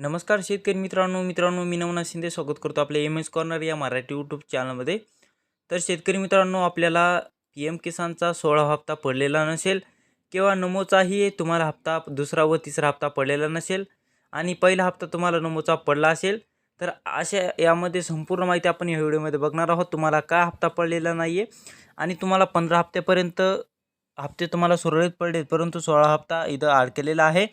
नमस्कार शेतकरी मित्रांनो मित्रांनो मी नवना शिंदे स्वागत करतो आपल्या एम एस कॉर्नर या मराठी यूट्यूब चॅनलमध्ये तर शेतकरी मित्रांनो आपल्याला पी एम किसानचा सोळा हप्ता पडलेला नसेल किंवा नमोचाही तुम्हाला हप्ता दुसरा व तिसरा हप्ता पडलेला नसेल आणि पहिला हप्ता तुम्हाला नमोचा पडला असेल तर अशा यामध्ये संपूर्ण माहिती आपण या व्हिडिओमध्ये बघणार आहोत. तुम्हाला का हप्ता पडलेला नाही आहे आणि तुम्हाला पंधरा हप्त्यापर्यंत हप्ते तुम्हाला सुरळीत पडले परंतु सोळा हप्ता इथं अडकलेला आहे.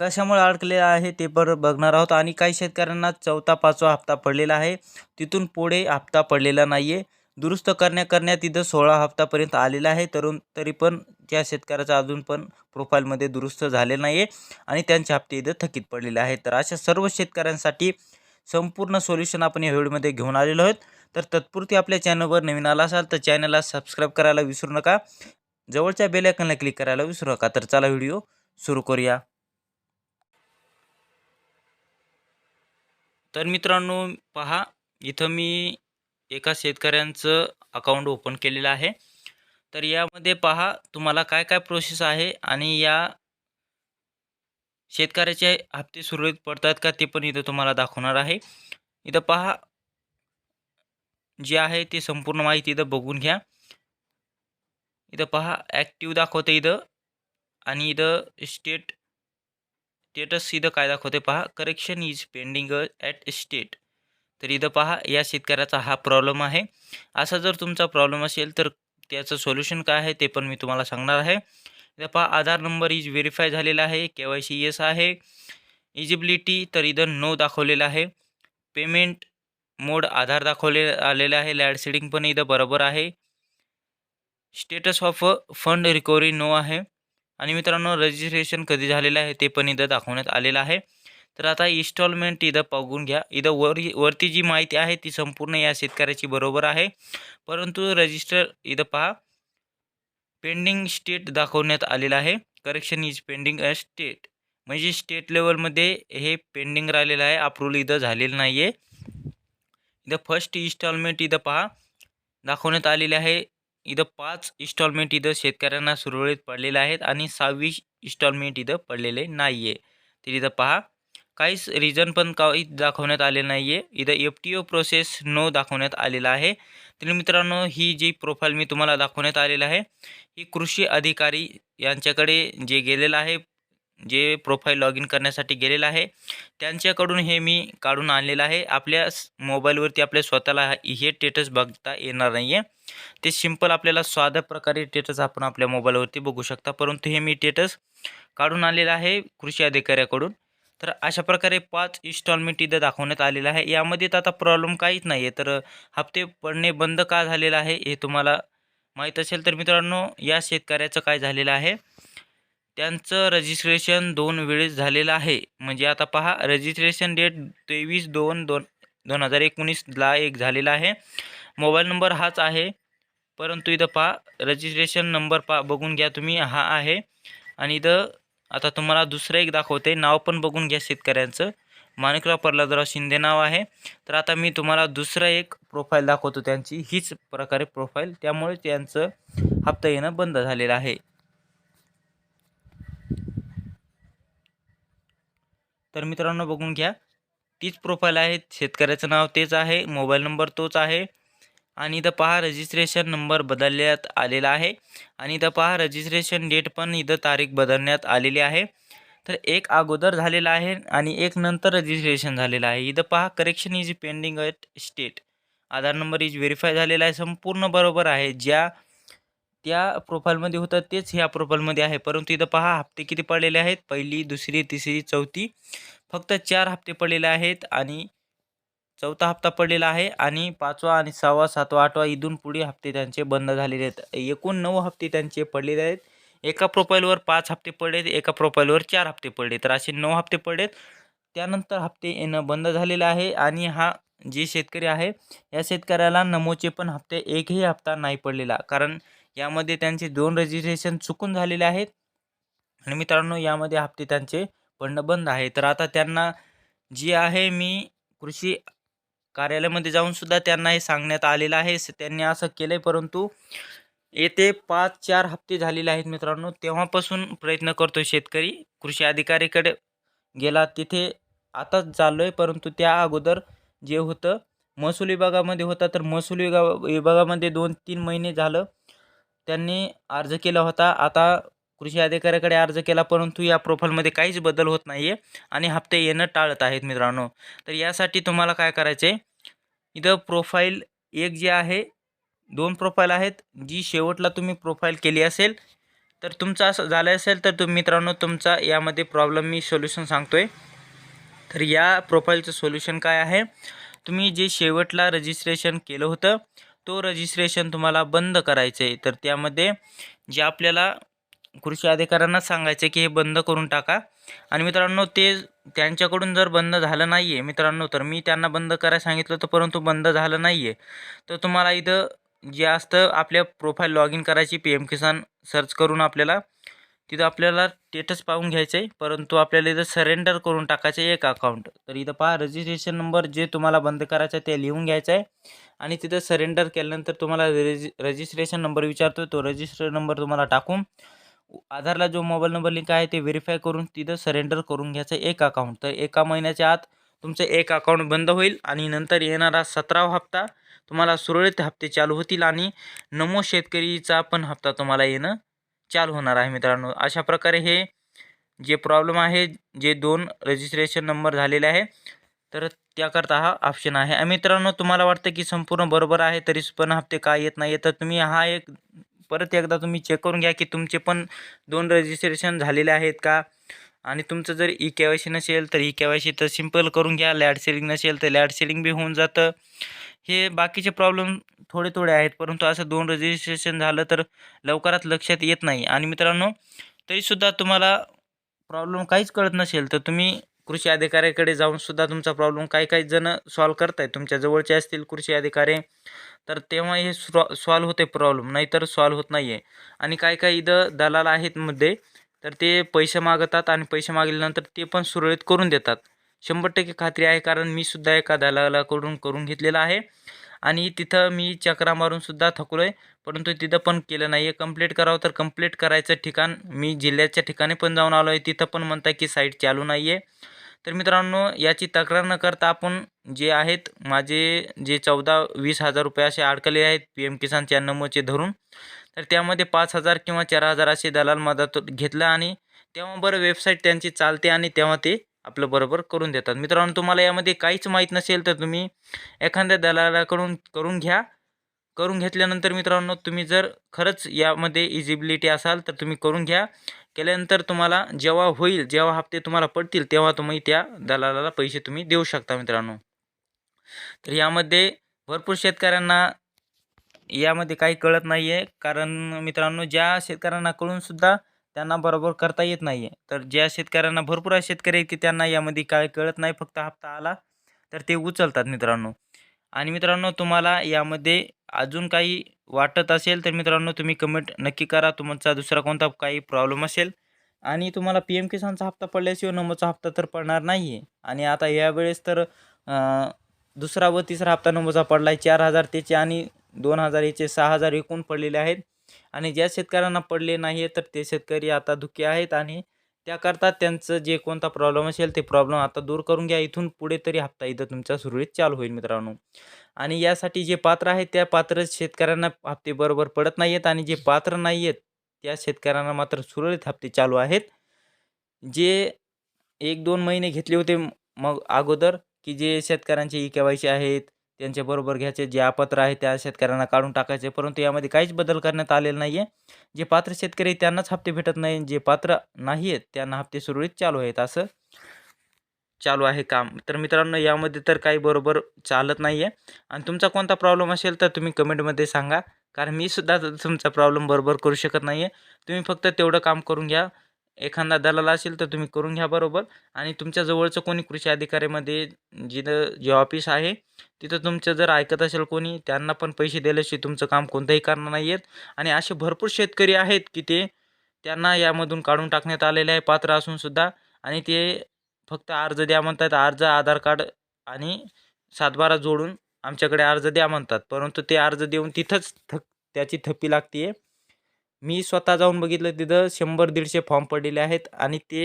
कशामुळे अडकलेला आहे ते पर बघणार आहोत. आणि काही शेतकऱ्यांना चौथा पाचवा हप्ता पडलेला आहे. तिथून पुढे हप्ता पडलेला नाही आहे दुरुस्त करण्या करण्यात इथं सोळा हप्तापर्यंत आलेला आहे. तरुण तरी पण त्या शेतकऱ्याचा अजून पण प्रोफाईलमध्ये दुरुस्त झाले नाही आहे आणि त्यांचे हप्ते इथं थकीत पडलेले आहेत. तर अशा सर्व शेतकऱ्यांसाठी संपूर्ण सोल्युशन आपण या व्हिडिओमध्ये घेऊन आलेलो आहोत. तर तत्पुरती आपल्या चॅनलवर नवीन आला असाल तर चॅनलला सबस्क्राईब करायला विसरू नका. जवळच्या बेलायकनला क्लिक करायला विसरू नका. तर चला व्हिडिओ सुरू करूया. तर मित्रांनो पहा इथं मी एका शेतकऱ्यांचं अकाउंट ओपन केलेलं आहे. तर यामध्ये पहा तुम्हाला काय काय प्रोसेस आहे आणि या शेतकऱ्याचे हप्ते सुरळीत पडतात का ते पण इथं तुम्हाला दाखवणार आहे. इथं पहा जे आहे ते संपूर्ण माहिती इथं बघून घ्या. इथं पहा ॲक्टिव दाखवते इथं. आणि इथं स्टेट स्टेटस इथं काय दाखवते पहा. Correction is pending at state तर इथं पहा या शेतकऱ्याचा हा प्रॉब्लेम आहे. असा जर तुमचा प्रॉब्लेम असेल तर त्याचं सोल्युशन काय आहे ते पण मी तुम्हाला सांगणार आहे. इथं पहा आधार नंबर इज व्हेरीफाय झालेला आहे. के वाय सी येस आहे. इजिबिलिटी तर इथं नो दाखवलेलं आहे. पेमेंट मोड आधार दाखवले आलेलं आहे. लॅड सेडिंग पण इथं बरोबर आहे. Status of fund recovery no आहे. आणि मित्रांनो रजिस्ट्रेशन कधी झालेलं आहे ते पण इथं दाखवण्यात आलेलं आहे. तर आता इन्स्टॉलमेंट इथं बघून घ्या. इथं वरी वरती जी माहिती आहे ती संपूर्ण या शेतकऱ्याची बरोबर आहे. परंतु रजिस्टर इथं पहा. पेंडिंग स्टेट दाखवण्यात आलेलं आहे. Correction is pending a state म्हणजे स्टेट लेवलमध्ये हे पेंडिंग राहिलेलं आहे. अप्रूव्हल इथं झालेलं नाही आहे इथं फर्स्ट इन्स्टॉलमेंट इथं पहा. दाखवण्यात आलेले आहे. इथं पाच इन्स्टॉलमेंट इथं शेतकऱ्यांना सुरळीत पडलेले आहेत आणि सहावी इन्स्टॉलमेंट इथं पडलेले नाही आहे तर इथं पहा काहीच रिझन पण काही दाखवण्यात आले नाही आहे इथं F T O process no दाखवण्यात आलेला आहे. तर मित्रांनो ही जी प्रोफाईल मी तुम्हाला दाखवण्यात आलेलं आहे ही कृषी अधिकारी यांच्याकडे जे गेलेलं आहे जे प्रोफाईल लॉग इन करण्यासाठी गेलेलं आहे त्यांच्याकडून हे मी काढून आणलेलं आहे. आपल्या मोबाईलवरती आपल्या स्वतःला हे टेटस बघता येणार नाही आहे ते सिंपल आपल्याला साध्या प्रकारे टेटस आपण आपल्या मोबाईलवरती बघू शकता. परंतु हे मी टेटस काढून आणलेलं आहे कृषी अधिकाऱ्याकडून. तर अशा प्रकारे पाच इन्स्टॉलमेंट इथं दाखवण्यात आलेलं आहे. यामध्ये तर आता प्रॉब्लेम काहीच नाही आहे तर हप्ते पडणे बंद का झालेलं आहे हे तुम्हाला माहीत असेल. तर मित्रांनो या शेतकऱ्याचं काय झालेलं आहे? त्यांचं रजिस्ट्रेशन दोन वेळेस झालेलं आहे. म्हणजे आता पहा रजिस्ट्रेशन डेट तेवीस दोन दोन दोन हजार एकोणीसला एक झालेला आहे. मोबाईल नंबर हाच आहे. परंतु इथं पहा रजिस्ट्रेशन नंबर पा बघून घ्या तुम्ही हा आहे. आणि इथं आता तुम्हाला दुसरं एक दाखवते नाव पण बघून घ्या शेतकऱ्यांचं. माणिकराव प्रल्हादराव शिंदे नाव आहे. तर आता मी तुम्हाला दुसरं एक प्रोफाईल दाखवतो त्यांची. हीच प्रकारे प्रोफाईल त्यामुळे त्यांचं हप्ता येणं बंद झालेलं आहे. तर मित्रांनो बघून घ्या. तीच प्रोफाईल आहे शेतकऱ्याचं नाव तेच आहे मोबाईल नंबर तोच आहे. आणि इथं पहा रजिस्ट्रेशन नंबर बदलण्यात आलेला आहे. आणि इथं पहा रजिस्ट्रेशन डेट पण इथं तारीख बदलण्यात आलेली आहे. तर एक अगोदर झालेला आहे आणि एक नंतर रजिस्ट्रेशन झालेलं आहे. इथं पहा correction is pending at state Aadhaar number is verify झालेला आहे संपूर्ण बरोबर आहे. ज्या त्या प्रोफाईलमध्ये होतं तेच ह्या प्रोफाईलमध्ये आहे. परंतु इथं पहा हप्ते किती पडलेले आहेत? पहिली दुसरी तिसरी चौथी. फक्त चार हप्ते पडलेले आहेत आणि चौथा हप्ता पडलेला आहे आणि पाचवा आणि सहावा सातवा आठवा इथून पुढे हप्ते त्यांचे बंद झालेले आहेत. एकूण नऊ हप्ते त्यांचे पडलेले आहेत. एका प्रोफाईलवर पाच हप्ते पडलेत एका प्रोफाईलवर चार हप्ते पडले तर असे नऊ हप्ते पडलेत त्यानंतर हप्ते येणं बंद झालेलं आहे आणि हा जे शेतकरी आहे या शेतकऱ्याला नमोचे पण हप्ते एकही हप्ता नाही पडलेला. कारण यामध्ये त्यांचे दोन रजिस्ट्रेशन चुकून झालेले आहेत. आणि मित्रांनो यामध्ये हप्ते त्यांचे पडणं बंद आहे तर आता त्यांना जी आहे मी कृषी कार्यालयामध्ये जाऊन सुद्धा त्यांना हे सांगण्यात आलेलं आहे. त्यांनी असं केलं आहे परंतु येथे पाच चार हप्ते झालेले आहेत मित्रांनो. तेव्हापासून प्रयत्न करतो शेतकरी. कृषी अधिकारीकडे गेला तिथे आताच चाललो आहे परंतु त्या अगोदर जे होतं महसूल विभागामध्ये होता तर महसूल विभाग विभागामध्ये दोन तीन महिने झालं. त्यांनी अर्ज केला होता. आता कृषी अधिकाऱ्याकडे अर्ज केला परंतु या प्रोफाईलमध्ये काहीच बदल होत नाही आहे आणि हप्ते येणं टाळत आहेत मित्रांनो. तर यासाठी तुम्हाला काय करायचं आहे इथं प्रोफाईल एक जे आहे दोन प्रोफाईल आहेत. जी शेवटला तुम्ही प्रोफाईल केली असेल तर तुमचं असं झालं असेल तर तुम्ही मित्रांनो तुमचा यामध्ये प्रॉब्लेम मी सोल्युशन सांगतो आहे तर या प्रोफाईलचं सोल्युशन काय आहे? तुम्ही जे शेवटला रजिस्ट्रेशन केलं होतं तो रजिस्ट्रेशन तुम्हाला बंद करायचं आहे तर त्यामध्ये जे आपल्याला कृषी अधिकाऱ्यांना सांगायचं की हे बंद करून टाका. आणि मित्रांनो ते त्यांच्याकडून जर बंद झालं नाही आहे मित्रांनो तर मी त्यांना बंद करायला सांगितलं होतं परंतु बंद झालं नाही आहे तर तुम्हाला इथं जे असतं आपल्या प्रोफाईल लॉग इन करायची पी एम किसान सर्च करून आपल्याला तिथं आपल्याला स्टेटस पाहून घ्यायचं आहे परंतु आपल्याला इथं सरेंडर करून टाकायचं आहे एक अकाउंट तर इथं पहा रजिस्ट्रेशन नंबर जे तुम्हाला बंद करायचं आहे ते लिहून घ्यायचं आहे. आणि तिथं सरेंडर केल्यानंतर तुम्हाला रजि रजिस्ट्रेशन नंबर विचारतो तो रजिस्टर नंबर तुम्हाला टाकून आधारला जो मोबाईल नंबर लिंक आहे ते व्हेरीफाय करून तिथं सरेंडर करून घ्यायचं एक अकाउंट तर एका महिन्याच्या आत तुमचं एक अकाउंट बंद होईल आणि नंतर येणारा सतरावा हप्ता तुम्हाला सुरळीत हप्ते चालू होतील आणि नमो शेतकरीचा पण हप्ता तुम्हाला येणं चालू होणार आहे मित्रांनो. अशा प्रकारे हे जे प्रॉब्लेम आहे जे दोन रजिस्ट्रेशन नंबर झालेले आहे तर त्याकरता हा ऑप्शन आहे. मित्रांनो तुम्हाला वाटतं की संपूर्ण बरोबर आहे तरी पण हप्ते काय येत नाही तर तुम्ही हा एक परत एकदा तुम्ही चेक करून घ्या की तुमचे पण दोन रजिस्ट्रेशन झालेले आहेत का? आणि तुमचं जर ई के वाय सी नसेल तर ई के वाय सी तर सिंपल करून घ्या. लॅड सेलिंग नसेल तर लॅड सेलिंग बी होऊन जातं. हे बाकीचे प्रॉब्लेम थोडे थोडे आहेत परंतु असं दोन रजिस्ट्रेशन झालं तर लवकरात लक्षात येत नाही. आणि मित्रांनो तरीसुद्धा तुम्हाला प्रॉब्लेम काहीच कळत नसेल तर तुम्ही कृषी अधिकाऱ्याकडे जाऊन सुद्धा तुमचा प्रॉब्लेम काही काही जण सॉल्व करताय. तुमच्या जवळचे असतील कृषी अधिकारी तर तेव्हा हे सॉ सॉल्व होते प्रॉब्लेम नाहीतर सॉल्व होत नाही आहे आणि काही काही इथं दलाल आहेत मध्ये तर ते पैसे मागतात आणि पैसे मागल्यानंतर ते पण सुरळीत करून देतात. शंभर टक्के खात्री आहे कारण मी सुद्धा एका दलालाकडून करून घेतलेलं आहे. आणि तिथं मी चक्रा मारूनसुद्धा थकलो आहे परंतु तिथं पण केलं नाही आहे कंप्लीट करावं तर कंप्लीट करायचं ठिकाण. मी जिल्ह्याच्या ठिकाणी पण जाऊन आलो आहे तिथं पण म्हणताय की साईट चालू नाही आहे तर मित्रांनो याची तक्रार न करता आपण जे आहेत माझे जे चौदा वीस हजार रुपये असे अडकले आहेत पी एम किसानच्या नमोचे धरून. तर त्यामध्ये पाच हजार किंवा चार हजार असे दलाल मदत घेतलं आणि तेव्हा बरं वेबसाईट त्यांची चालते आणि तेव्हा ते आपलं बरोबर करून देतात. मित्रांनो तुम्हाला यामध्ये काहीच माहीत नसेल तर तुम्ही एखाद्या दलालाकडून करून घ्या. करून घेतल्यानंतर मित्रांनो तुम्ही जर खरंच यामध्ये इजिबिलिटी असाल तर तुम्ही करून घ्या. केल्यानंतर तुम्हाला जेव्हा होईल जेव्हा हप्ते तुम्हाला पडतील तेव्हा तुम्ही त्या दलालाला पैसे तुम्ही देऊ शकता मित्रांनो. तर यामध्ये भरपूर शेतकऱ्यांना यामध्ये काही कळत नाही आहे कारण मित्रांनो ज्या शेतकऱ्यांना कळूनसुद्धा त्यांना बरोबर करता येत नाही आहे तर ज्या शेतकऱ्यांना भरपूर आहे शेतकरी आहेत की त्यांना यामध्ये काय कळत नाही फक्त हप्ता आला तर ते उचलतात मित्रांनो. आणि मित्रांनो तुम्हाला यामध्ये अजून काही वाटत असेल तर मित्रांनो तुम्ही कमेंट नक्की करा. तुमचा दुसरा कोणता काही प्रॉब्लेम असेल. आणि तुम्हाला पी एम किसानचा हप्ता पडल्याशिवाय नंबरचा हप्ता तर पडणार नाही आहे आणि आता यावेळेस तर दुसरा व तिसरा हप्ता नंबरचा पडला आहे चार हजार त्याचे आणि दोन हजार याचे सहा हजार एकूण पडलेले आहेत. आणि ज्या शेतकऱ्यांना पडले नाही तर ते शेतकरी आता दुःखी आहेत आणि त्याकरता त्यांचं जे कोणता प्रॉब्लेम असेल ते प्रॉब्लेम आता दूर करून घ्या. इथून पुढे तरी हप्ता इथं तुमचा सुरळीत चालू होईल मित्रांनो. आणि यासाठी जे पात्र आहेत त्या पात्र शेतकऱ्यांना हप्ते बरोबर पडत नाही आहेत आणि जे पात्र नाही आहेत त्या शेतकऱ्यांना मात्र सुरळीत हप्ते चालू आहेत. जे एक दोन महिने घेतले होते मग अगोदर की जे शेतकऱ्यांचे ई के वाय सी आहेत त्यांच्याबरोबर घ्यायचे जे अपात्र आहे त्या शेतकऱ्यांना काढून टाकायचे. परंतु यामध्ये काहीच बदल करण्यात आलेला नाही आहे जे पात्र शेतकरी त्यांनाच हप्ते भेटत नाही. जे पात्र नाही आहेत त्यांना हप्ते सुरळीत चालू आहेत. असं चालू आहे काम. तर मित्रांनो यामध्ये तर काही बरोबर चालत नाही आहे आणि तुमचा कोणता प्रॉब्लेम असेल तर तुम्ही कमेंटमध्ये सांगा. कारण मी सुद्धा तुमचा प्रॉब्लेम बरोबर करू शकत नाही आहे तुम्ही फक्त तेवढं काम करून घ्या. एखादा दलाल असेल तर तुम्ही करून घ्या बरोबर. आणि तुमच्या जवळचं कोणी कृषी अधिकाऱ्यामध्ये जिथं जे ऑफिस आहे तिथं तुमचं जर ऐकत असेल कोणी त्यांना पण पैसे दिल्याशिवाय तुमचं काम कोणतंही करणार नाही आहेत आणि असे भरपूर शेतकरी आहेत की ते त्यांना यामधून काढून टाकण्यात आलेले आहे पात्र असूनसुद्धा आणि ते फक्त अर्ज द्या म्हणतात अर्ज आधार कार्ड आणि सातबारा जोडून आमच्याकडे अर्ज द्या म्हणतात. परंतु ते अर्ज देऊन तिथंच थक त्याची थप्पी लागते आहे मी स्वतः जाऊन बघितलं तिथं शंभर दीडशे फॉर्म पडलेले आहेत आणि ते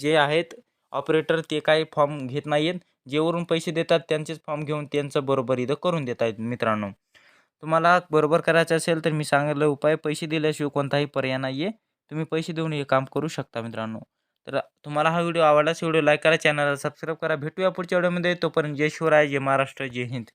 जे आहेत ऑपरेटर ते काही फॉर्म घेत नाही आहेत जेवरून पैसे देतात त्यांचेच फॉर्म घेऊन त्यांचं बरोबर इथं करून देत आहेत मित्रांनो. तुम्हाला बरोबर करायचं असेल तर मी सांगितलं उपाय पैसे दिल्याशिवाय कोणताही पर्याय नाही आहे तुम्ही पैसे देऊन हे काम करू शकता मित्रांनो. तर तुम्हाला हा व्हिडिओ आवडलाच व्हिडिओ लाईक करा चॅनलला सबस्क्राईब करा. भेटूया पुढच्या व्हिडिओमध्ये. तोपर्यंत जय शिवराय जय महाराष्ट्र जय हिंद.